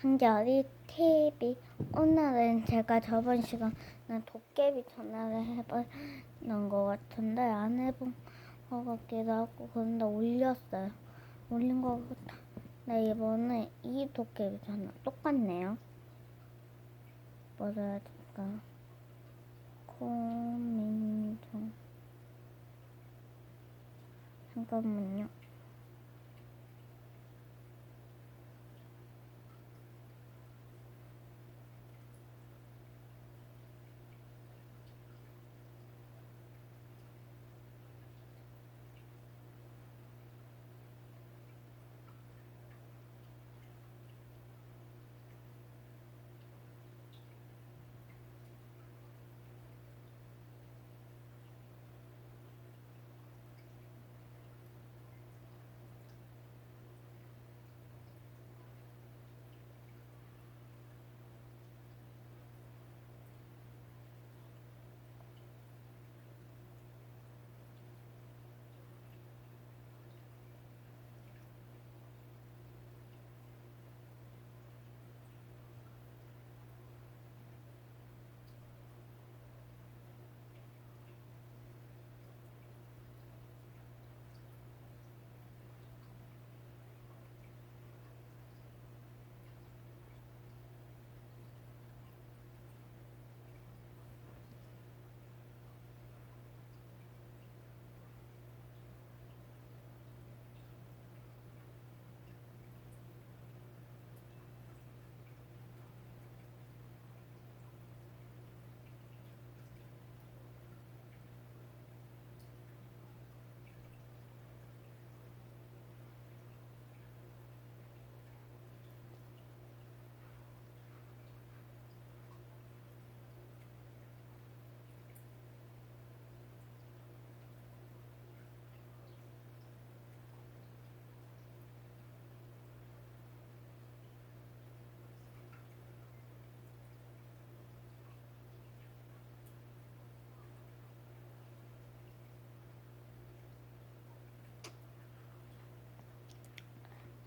한결이 TV 오늘은 제가 저번 시간에 도깨비 전화를 해보는 것 같은데 안 해본 것 같기도 하고 그런데 올렸어요. 올린 것 같아 네 이번에 이 도깨비 전화 똑같네요. 뭐라 해야 될까. 고민 중 잠깐만요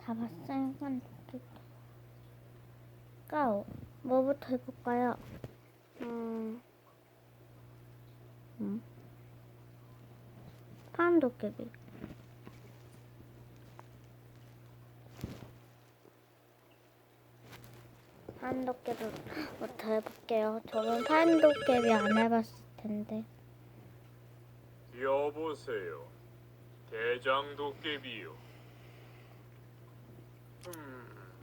다 봤으니까 까오 뭐부터 해볼까요? 음, 음. 파란 도깨비 파란 도깨비부터 해볼게요. 저는 파란 도깨비 안 해봤을 텐데 여보세요. 대장 도깨비요. 음,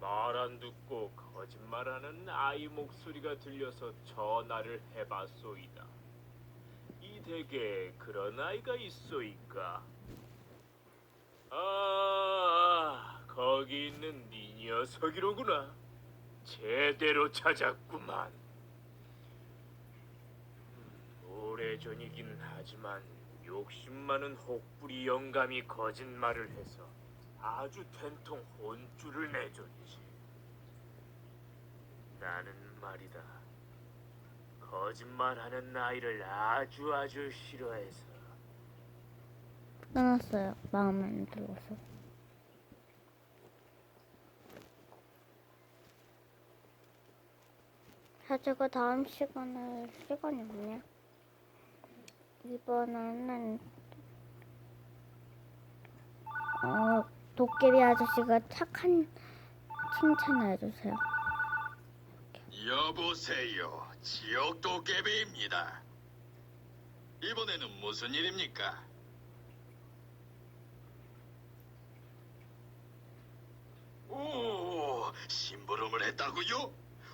말안 듣고 거짓말하는 아이 목소리가 들려서 전화를 해봤소이다. 이 댁에 그런 아이가 있소이까? 아, 거기 있는 네 녀석이로구나. 제대로 찾았구만. 오래전이긴 하지만 욕심 많은 혹부리 영감이 거짓말을 해서 아주 된통 혼쭐을 내줬지. 나는 말이다. 거짓말하는 아이를 아주 아주 싫어해서 끊었어요. 마음에 안 들어서. 가지고 다음 시간에 시간이 없네. 이번에는 어 도깨비 아저씨가 착한 칭찬을 해주세요. 여보세요. 지옥 도깨비입니다. 이번에는 무슨 일입니까? 오, 심부름을 했다고요?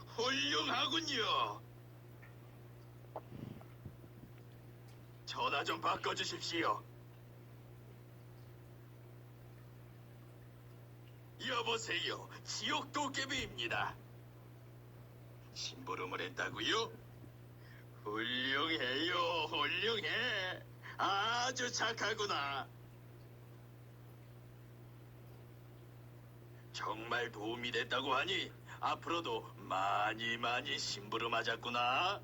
훌륭하군요. 전화 좀 바꿔주십시오. 여보세요. 지옥 도깨비입니다. 심부름을 했다고요? 훌륭해요, 훌륭해. 아주 착하구나. 정말 도움이 됐다고 하니 앞으로도 많이 많이 심부름하자꾸나.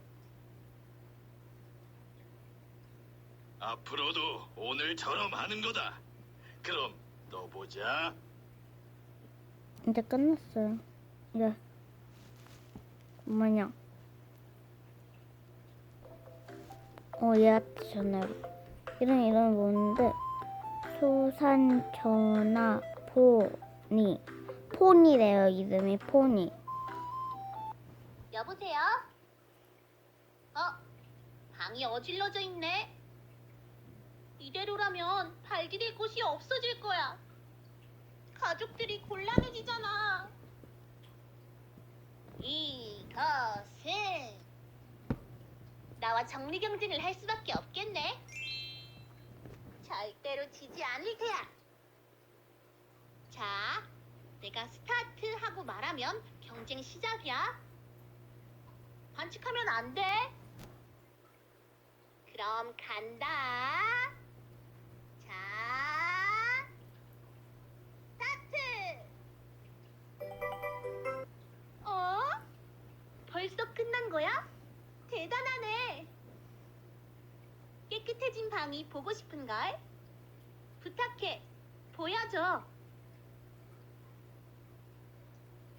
앞으로도 오늘처럼 하는 거다. 그럼 또 보자. 이제 끝났어요. 예. 뭐냐? 어, 얘한테 전화해. 이런 이름이 뭔데? 수산 전화 포니. 포니래요, 이름이 포니. 여보세요? 어? 방이 어질러져 있네. 이대로라면 발디딜 곳이 없어질 거야. 가족들이 곤란해지잖아. 이것은 나와 정리 경쟁을 할 수밖에 없겠네. 절대로 지지 않을 테야. 자, 내가 스타트 하고 말하면 경쟁 시작이야. 반칙하면 안 돼. 그럼 간다. 벌써 끝난 거야? 대단하네. 깨끗해진 방이 보고 싶은걸? 부탁해. 보여줘.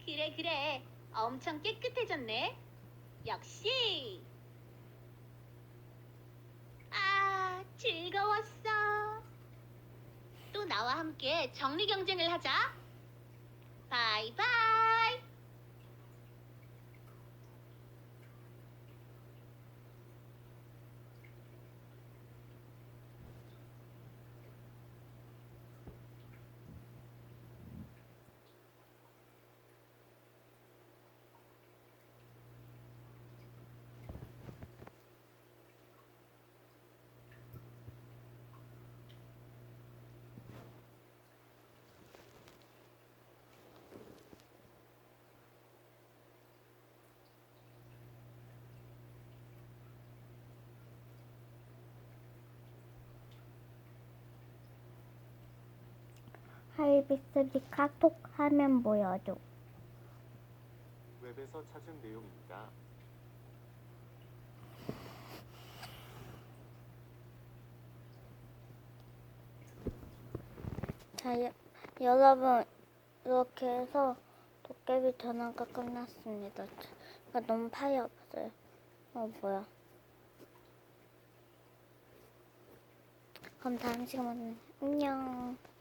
그래, 그래. 엄청 깨끗해졌네. 역시. 아, 즐거웠어. 또 나와 함께 정리 경쟁을 하자. 바이바이. 하이비스비 카톡 화면 보여줘. 웹에서 찾은 내용입니다. 자, 여, 여러분 이렇게 해서 도깨비 전화가 끝났습니다. 제가 너무 팔이 아팠어요. 어 뭐야? 그럼 다음 시간에 만나요. 안녕.